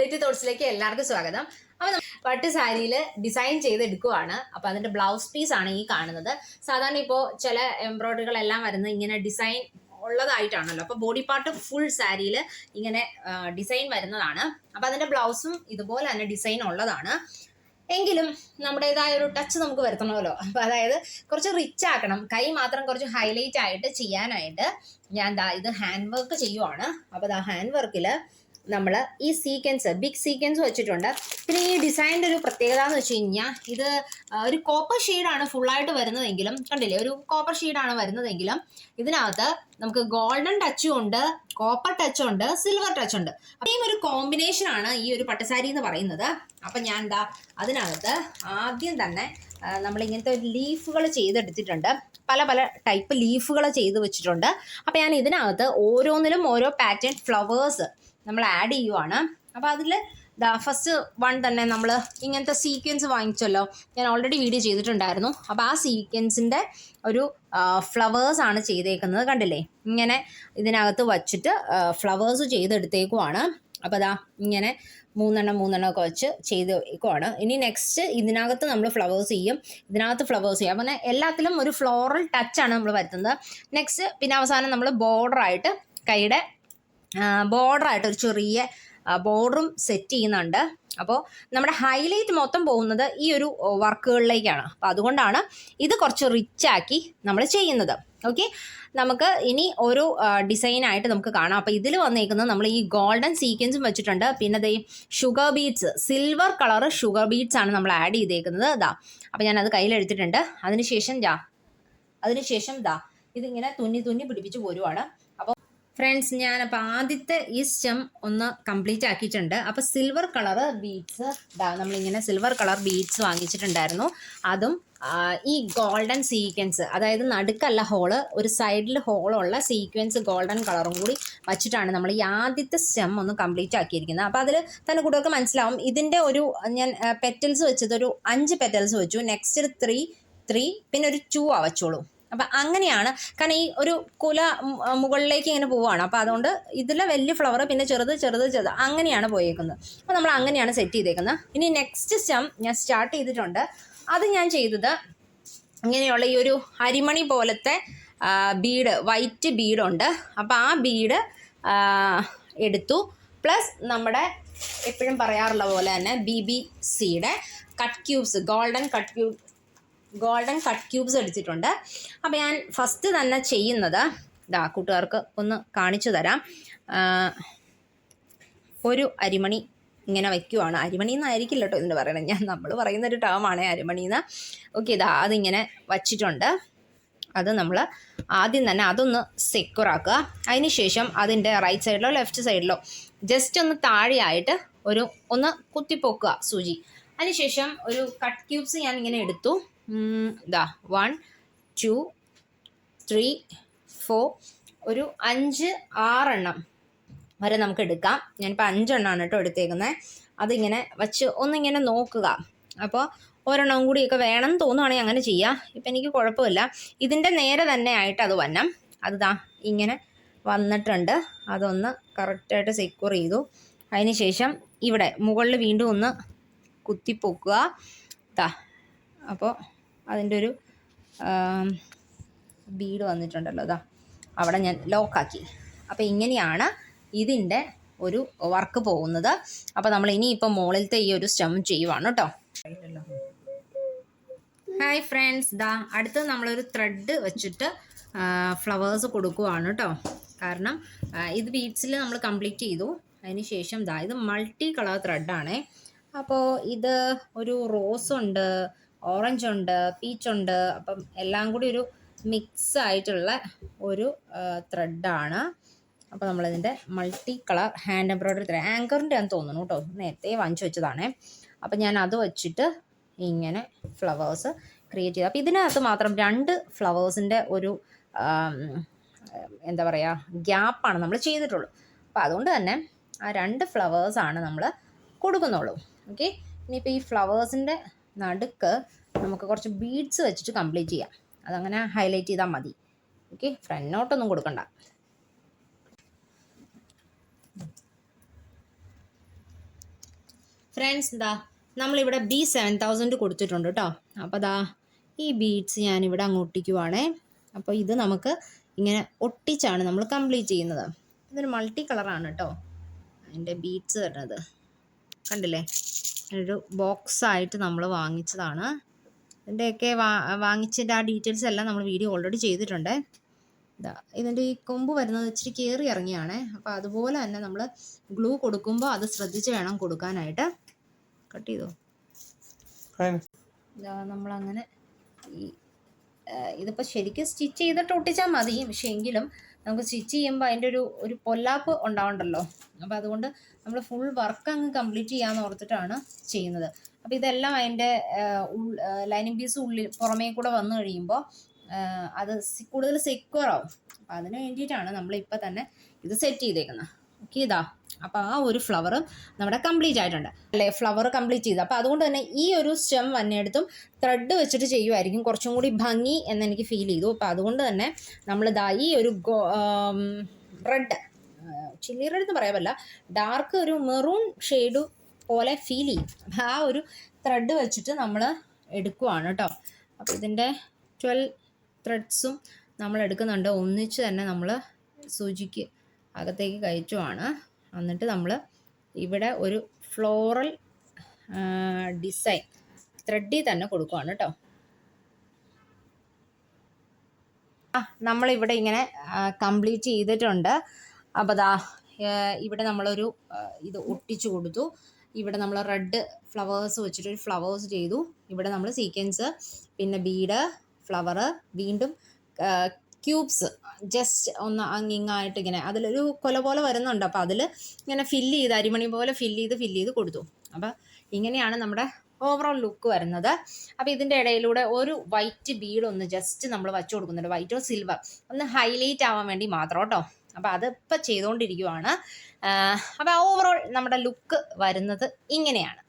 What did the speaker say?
ലിറ്റി തോട്ട്സിലേക്ക് എല്ലാവർക്കും സ്വാഗതം. അപ്പൊ പട്ട് സാരിയിൽ ഡിസൈൻ ചെയ്തെടുക്കുവാണ്. അപ്പൊ അതിന്റെ ബ്ലൗസ് പീസ് ആണ് ഈ കാണുന്നത്. സാധാരണ ഇപ്പോൾ ചില എംബ്രോയിഡറികളെല്ലാം വരുന്നത് ഇങ്ങനെ ഡിസൈൻ ഉള്ളതായിട്ടാണല്ലോ. അപ്പോൾ ബോഡി പാർട്ട് ഫുൾ സാരിയിൽ ഇങ്ങനെ ഡിസൈൻ വരുന്നതാണ്. അപ്പൊ അതിന്റെ ബ്ലൗസും ഇതുപോലെ തന്നെ ഡിസൈൻ ഉള്ളതാണ്. എങ്കിലും നമ്മുടേതായ ഒരു ടച്ച് നമുക്ക് വരുത്തണമല്ലോ. അപ്പൊ അതായത് കുറച്ച് റിച്ച് ആക്കണം. കൈ മാത്രം കുറച്ച് ഹൈലൈറ്റ് ആയിട്ട് ചെയ്യാനായിട്ട് ഞാൻ ദാ ഇത് ഹാൻഡ് വർക്ക് ചെയ്യുവാണ്. അപ്പോൾ ദാ ഹാൻഡ് വർക്കിൽ നമ്മൾ ഈ സീക്വൻസ് ബിഗ് സീക്വൻസ് വെച്ചിട്ടുണ്ട്. പിന്നെ ഈ ഡിസൈനിന്റെ ഒരു പ്രത്യേകത എന്ന് വെച്ച് കഴിഞ്ഞാൽ ഇത് ഒരു കോപ്പർ ഷെയ്ഡാണ് ഫുള്ളായിട്ട് വരുന്നതെങ്കിലും കണ്ടില്ലേ? ഒരു കോപ്പർ ഷെയ്ഡാണ് വരുന്നതെങ്കിലും ഇതിനകത്ത് നമുക്ക് ഗോൾഡൻ ടച്ചും ഉണ്ട് കോപ്പർ ടച്ചും ഉണ്ട് സിൽവർ ടച്ച് ഉണ്ട്. അപ്പം ഒരു കോമ്പിനേഷൻ ആണ് ഈ ഒരു പട്ടുസാരി എന്ന് പറയുന്നത്. അപ്പം ഞാൻ എന്താ അതിനകത്ത് ആദ്യം തന്നെ നമ്മൾ ഇങ്ങനത്തെ ലീഫുകൾ ചെയ്തെടുത്തിട്ടുണ്ട്. പല പല ടൈപ്പ് ലീഫുകൾ ചെയ്ത് വെച്ചിട്ടുണ്ട്. അപ്പം ഞാൻ ഇതിനകത്ത് ഓരോന്നിലും ഓരോ പാറ്റേൺ ഫ്ലവേഴ്സ് നമ്മൾ ആഡ് ചെയ്യുവാണ്. അപ്പോൾ അതിൽ ദാ ഫസ്റ്റ് വൺ തന്നെ നമ്മൾ ഇങ്ങനത്തെ സീക്വൻസ് വാങ്ങിച്ചല്ലോ. ഞാൻ ഓൾറെഡി വീഡിയോ ചെയ്തിട്ടുണ്ടായിരുന്നു. അപ്പോൾ ആ സീക്വൻസിന്റെ ഒരു ഫ്ലവേഴ്സ് ആണ് ചെയ്തേക്കുന്നത് കണ്ടില്ലേ? ഇങ്ങനെ ഇതിനകത്ത് വച്ചിട്ട് ഫ്ലവേഴ്സ് ചെയ്തെടുത്തേക്കുവാണ്. അപ്പോൾ അതാ ഇങ്ങനെ മൂന്നെണ്ണം മൂന്നെണ്ണം ഒക്കെ വെച്ച് ചെയ്ത് വെക്കുവാണ് ഇനി നെക്സ്റ്റ് ഇതിനകത്ത് നമ്മൾ ഫ്ലവേഴ്സ് ചെയ്യും. ഇതിനകത്ത് ഫ്ലവേഴ്സ് ചെയ്യും. അപ്പം എല്ലാത്തിലും ഒരു ഫ്ലോറൽ ടച്ചാണ് നമ്മൾ വരുത്തുന്നത്. നെക്സ്റ്റ് പിന്നെ അവസാനം നമ്മൾ ബോർഡറായിട്ട് കൈയുടെ ബോർഡറായിട്ട് ഒരു ചെറിയ ബോർഡറും സെറ്റ് ചെയ്യുന്നുണ്ട്. അപ്പോൾ നമ്മുടെ ഹൈലൈറ്റ് മൊത്തം പോകുന്നത് ഈ ഒരു വർക്കുകളിലേക്കാണ്. അപ്പോൾ അതുകൊണ്ടാണ് ഇത് കുറച്ച് റിച്ച് ആക്കി നമ്മൾ ചെയ്യുന്നത്. ഓക്കെ നമുക്ക് ഇനി ഒരു ഡിസൈനായിട്ട് നമുക്ക് കാണാം. അപ്പോൾ ഇതിൽ വന്നേക്കുന്നത് നമ്മൾ ഈ ഗോൾഡൻ സീക്വൻസും വെച്ചിട്ടുണ്ട്. പിന്നെ ദേ sugar beads silver colour sugar beads ആണ് നമ്മൾ ആഡ് ചെയ്തേക്കുന്നത്. ഇതാ അപ്പോൾ ഞാനത് അത് കയ്യിലെടുത്തിട്ടുണ്ട് അതിനുശേഷം ദാ അതിനുശേഷം ദാ ഇതിങ്ങനെ തുന്നി തുന്നി പിടിപ്പിച്ച് പോരുവാണ്. അപ്പോൾ ഫ്രണ്ട്സ് ഞാൻ അപ്പോൾ ആദ്യത്തെ ഈ സ്റ്റെം ഒന്ന് കംപ്ലീറ്റ് ആക്കിയിട്ടുണ്ട്. അപ്പോൾ സിൽവർ കളർ ബീഡ്സ് നമ്മളിങ്ങനെ സിൽവർ കളർ ബീഡ്സ് വാങ്ങിച്ചിട്ടുണ്ടായിരുന്നു. അതും ഈ ഗോൾഡൻ സീക്വൻസ് അതായത് നടുക്കല്ല ഹോൾ ഒരു സൈഡിൽ ഹോളുള്ള സീക്വൻസ് ഗോൾഡൻ കളറും കൂടി വച്ചിട്ടാണ് നമ്മൾ ഈ ആദ്യത്തെ സ്റ്റെം ഒന്ന് കംപ്ലീറ്റ് ആക്കിയിരിക്കുന്നത്. അപ്പോൾ അതിൽ തന്നെ കൂടുതൽ മനസ്സിലാവും ഇതിന്റെ ഒരു ഞാൻ പെറ്റൽസ് വെച്ചത് ഒരു അഞ്ച് പെറ്റൽസ് വെച്ചു. നെക്സ്റ്റ് ത്രീ ത്രീ പിന്നെ ഒരു ടു ആ വെച്ചോളൂ. അപ്പം അങ്ങനെയാണ്. കാരണം ഈ ഒരു കുല മുകളിലേക്ക് ഇങ്ങനെ പോവുകയാണ് അപ്പോൾ അതുകൊണ്ട് ഇതിലെ വലിയ ഫ്ലവർ പിന്നെ ചെറുത് ചെറുത് ചെറുത് അങ്ങനെയാണ് പോയേക്കുന്നത്. അപ്പോൾ നമ്മൾ അങ്ങനെയാണ് സെറ്റ് ചെയ്തേക്കുന്നത്. ഇനി നെക്സ്റ്റ് സ്റ്റം ഞാൻ സ്റ്റാർട്ട് ചെയ്തിട്ടുണ്ട്. അത് ഞാൻ ചെയ്തത് ഇങ്ങനെയുള്ള ഈ ഒരു അരിമണി പോലത്തെ ബീഡ് വൈറ്റ് ബീഡുണ്ട് അപ്പോൾ ആ ബീഡ് എടുത്തു. പ്ലസ് നമ്മുടെ എപ്പോഴും പറയാറുള്ള പോലെ തന്നെ ബി ബി സിയുടെ cut cubes golden cut cube golden cut cubes എടുത്തിട്ടുണ്ട്. അപ്പോൾ ഞാൻ ഫസ്റ്റ് തന്നെ ചെയ്യുന്നത് ഇതാ കൂട്ടുകാർക്ക് ഒന്ന് കാണിച്ചു തരാം. ഒരു അരിമണി ഇങ്ങനെ വയ്ക്കുവാണ് അരിമണി എന്നായിരിക്കില്ല കേട്ടോ ഇതിന് പറയണത്. ഞാൻ നമ്മൾ പറയുന്ന ഒരു ടേമാണ് അരിമണി എന്ന് ഓക്കെ ഇതാ അതിങ്ങനെ വച്ചിട്ടുണ്ട്. അത് നമ്മൾ ആദ്യം തന്നെ അതൊന്ന് സെക്യൂറാക്കുക അതിന് ശേഷം അതിന്റെ റൈറ്റ് സൈഡിലോ ലെഫ്റ്റ് സൈഡിലോ ജസ്റ്റ് ഒന്ന് താഴെയായിട്ട് ഒരു ഒന്ന് കുത്തിപ്പൊക്കുക സൂചി. അതിനുശേഷം ഒരു കട്ട് ക്യൂബ്സ് ഞാൻ ഇങ്ങനെ എടുത്തു. ഇതാ വൺ ടു ത്രീ ഫോർ ഒരു അഞ്ച് ആറെണ്ണം വരെ നമുക്ക് എടുക്കാം. ഞാനിപ്പോൾ അഞ്ചെണ്ണമാണ് കേട്ടോ എടുത്തേക്കുന്നത് അതിങ്ങനെ വച്ച് ഒന്നിങ്ങനെ നോക്കുക. അപ്പോൾ ഒരെണ്ണം കൂടിയൊക്കെ വേണം തോന്നുവാണെങ്കിൽ അങ്ങനെ ചെയ്യാം. ഇപ്പം എനിക്ക് കുഴപ്പമില്ല. ഇതിന്റെ നേരെ തന്നെ ആയിട്ട് അത് വന്നം. അത് ഇങ്ങനെ വന്നിട്ടുണ്ട്. അതൊന്ന് കറക്റ്റായിട്ട് സെക്യൂർ ചെയ്തു. അതിന് ശേഷം ഇവിടെ മുകളിൽ വീണ്ടും ഒന്ന് കുത്തിപ്പൊക്കുക. ദാ അപ്പോൾ അതിന്റെ ഒരു ബീഡ് വന്നിട്ടുണ്ടല്ലോ അതാ അവിടെ ഞാൻ ലോക്കാക്കി. അപ്പോൾ ഇങ്ങനെയാണ് ഇതിന്റെ ഒരു വർക്ക് പോകുന്നത്. അപ്പോൾ നമ്മൾ ഇനിയിപ്പോൾ മുകളിലത്തെ ഈ ഒരു സ്റ്റം ചെയ്യുവാണ് കേട്ടോ. ഹായ് ഫ്രണ്ട്സ് ദാ അടുത്ത് നമ്മളൊരു ത്രെഡ് വെച്ചിട്ട് ഫ്ലവേഴ്സ് കൊടുക്കുവാണ് കേട്ടോ. കാരണം ഇത് ബീഡ്സിൽ നമ്മൾ കംപ്ലീറ്റ് ചെയ്തു. അതിന് ശേഷം ദാ ഇത് മൾട്ടി കളർ ത്രെഡാണേ അപ്പോൾ ഇത് ഒരു റോസ് ഉണ്ട് ഓറഞ്ച് ഉണ്ട് പീച്ച് ഉണ്ട് അപ്പം എല്ലാം കൂടി ഒരു മിക്സ് ആയിട്ടുള്ള ഒരു ത്രെഡാണ് അപ്പോൾ നമ്മളിതിന്റെ multi colour hand embroidery thread ആങ്കറിന്റെ ആണെന്ന് തോന്നുന്നു കേട്ടോ. നേരത്തെ വാങ്ങിച്ചു വെച്ചതാണേ. അപ്പം ഞാൻ അത് വെച്ചിട്ട് ഇങ്ങനെ ഫ്ലവേഴ്സ് ക്രിയേറ്റ് ചെയ്തു. അപ്പോൾ ഇതിനകത്ത് മാത്രം രണ്ട് ഫ്ലവേഴ്സിന്റെ ഒരു എന്താ പറയുക ഗ്യാപ്പാണ് നമ്മൾ ചെയ്തിട്ടുള്ളൂ. അപ്പോൾ അതുകൊണ്ട് തന്നെ ആ രണ്ട് ഫ്ലവേഴ്സാണ് നമ്മൾ കൊടുക്കുന്നുള്ളൂ. ഓക്കെ ഇനിയിപ്പോൾ ഈ ഫ്ലവേഴ്സിന്റെ നടുക്ക് നമുക്ക് കുറച്ച് ബീഡ്സ് വെച്ചിട്ട് കംപ്ലീറ്റ് ചെയ്യാം. അതങ്ങനെ ഹൈലൈറ്റ് ചെയ്താൽ മതി. ഓക്കെ ഫ്രണ്ട് നോട്ടൊന്നും കൊടുക്കണ്ട. ഫ്രണ്ട്സ് എന്താ? നമ്മളിവിടെ ബി സെവൻ തൗസൻഡ് കൊടുത്തിട്ടുണ്ട് കേട്ടോ അപ്പോൾ ദാ ഈ ബീഡ്സ് ഞാനിവിടെ അങ്ങോട്ടിക്കുവാണേ. അപ്പോൾ ഇത് നമുക്ക് ഇങ്ങനെ ഒട്ടിച്ചാണ് നമ്മൾ കംപ്ലീറ്റ് ചെയ്യുന്നത്. ഇതൊരു മൾട്ടി കളറാണ് കേട്ടോ അതിന്റെ ബീഡ്സ് വരുന്നത്. കണ്ടില്ലേ? ഒരു ബോക്സ് ആയിട്ട് നമ്മൾ വാങ്ങിച്ചതാണ്. ഇതിന്റെയൊക്കെ വാ വാങ്ങിച്ചതിന്റെ ആ ഡീറ്റെയിൽസ് എല്ലാം നമ്മൾ വീഡിയോ ഓൾറെഡി ചെയ്തിട്ടുണ്ട്. ഇതാ ഇതിന്റെ ഈ കൊമ്പ് വരുന്നത് ഇച്ചിരി കയറി ഇറങ്ങിയാണ്. അപ്പോൾ അതുപോലെ തന്നെ നമ്മൾ ഗ്ലൂ കൊടുക്കുമ്പോൾ അത് ശ്രദ്ധിച്ച് വേണം കൊടുക്കാനായിട്ട്. കട്ട് ചെയ്തോ? നമ്മളങ്ങനെ ഈ ഇതിപ്പോൾ ശരിക്കും സ്റ്റിച്ച് ചെയ്തിട്ട് ഒട്ടിച്ചാൽ മതി. പക്ഷേ എങ്കിലും നമുക്ക് സ്റ്റിച്ച് ചെയ്യുമ്പോൾ അതിന്റെ ഒരു ഒരു പൊല്ലാപ്പ് ഉണ്ടാവണ്ടല്ലോ. അപ്പോൾ അതുകൊണ്ട് നമ്മൾ ഫുൾ വർക്ക് അങ്ങ് കംപ്ലീറ്റ് ചെയ്യാമെന്ന് ഓർത്തിട്ടാണ് ചെയ്യുന്നത്. അപ്പോൾ ഇതെല്ലാം അതിന്റെ ലൈനിങ് പീസ് ഉള്ളിൽ പുറമേ കൂടെ വന്നു കഴിയുമ്പോൾ അത് കൂടുതൽ സെക്യൂർ ആവും. അപ്പോൾ അതിന് വേണ്ടിയിട്ടാണ് നമ്മൾ ഇപ്പം തന്നെ ഇത് സെറ്റ് ചെയ്തേക്കുന്നത് ഓക്കെ ഇതാ. അപ്പോൾ ആ ഒരു ഫ്ലവർ നമ്മുടെ കംപ്ലീറ്റ് ആയിട്ടുണ്ട്. അല്ലേ? ഫ്ലവർ കംപ്ലീറ്റ് ചെയ്ത്. അപ്പോൾ അതുകൊണ്ട് തന്നെ ഈ ഒരു സ്റ്റെം വന്നെടുത്തും ത്രെഡ് വെച്ചിട്ട് ചെയ്യുമായിരിക്കും കുറച്ചും കൂടി ഭംഗി എന്ന് എനിക്ക് ഫീൽ ചെയ്തു. അപ്പോൾ അതുകൊണ്ട് തന്നെ നമ്മൾ ദാ ഈ ഒരു റെഡ് ചില്ലി റെഡ് എന്ന് പറയാൻ പറ്റില്ല. ഡാർക്ക് ഒരു മെറൂൺ ഷെയ്ഡ് പോലെ ഫീൽ ചെയ്യും. ആ ഒരു ത്രെഡ് വെച്ചിട്ട് നമ്മൾ എടുക്കുവാണ് കേട്ടോ. അപ്പോൾ ഇതിന്റെ ട്വൽവ് ത്രെഡ്സും നമ്മൾ എടുക്കുന്നുണ്ട് ഒന്നിച്ച് തന്നെ നമ്മൾ സൂചിക്ക് അകത്തേക്ക് കയറ്റുവാണ്. എന്നിട്ട് നമ്മൾ ഇവിടെ ഒരു ഫ്ലോറൽ ഡിസൈൻ ത്രെഡി തന്നെ കൊടുക്കുവാണ് കേട്ടോ. ആ നമ്മളിവിടെ ഇങ്ങനെ കംപ്ലീറ്റ് ചെയ്തിട്ടുണ്ട്. അപ്പോൾ ദാ ഇവിടെ നമ്മളൊരു ഇത് ഒട്ടിച്ചു കൊടുത്തു. ഇവിടെ നമ്മൾ റെഡ് ഫ്ലവേഴ്സ് വെച്ചിട്ട് ഒരു ഫ്ലവേഴ്സ് ചെയ്തു. ഇവിടെ നമ്മൾ സീക്വൻസ് പിന്നെ ബീഡ് ഫ്ലവർ വീണ്ടും ക്യൂബ്സ് ജസ്റ്റ് ഒന്ന് അങ്ങിങ്ങായിട്ട് ഇങ്ങനെ. അതിലൊരു കൊല പോലെ വരുന്നുണ്ട്. അപ്പോൾ അതിൽ ഇങ്ങനെ ഫില്ല് ചെയ്ത് അരിമണി പോലെ ഫില്ല് ചെയ്ത് ഫില്ല് ചെയ്ത് കൊടുത്തു. അപ്പോൾ ഇങ്ങനെയാണ് നമ്മുടെ ഓവറോൾ ലുക്ക് വരുന്നത്. അപ്പോൾ ഇതിന്റെ ഇടയിലൂടെ ഒരു വൈറ്റ് ബീഡ് ഒന്ന് ജസ്റ്റ് നമ്മൾ വച്ചു കൊടുക്കുന്നുണ്ട്. വൈറ്റോ സിൽവർ ഒന്ന് ഹൈലൈറ്റ് ആവാൻ വേണ്ടി മാത്രം കേട്ടോ. അപ്പോൾ അതിപ്പോൾ ചെയ്തുകൊണ്ടിരിക്കുവാണ് അപ്പോൾ ഓവറോൾ നമ്മുടെ ലുക്ക് വരുന്നത് ഇങ്ങനെയാണ്.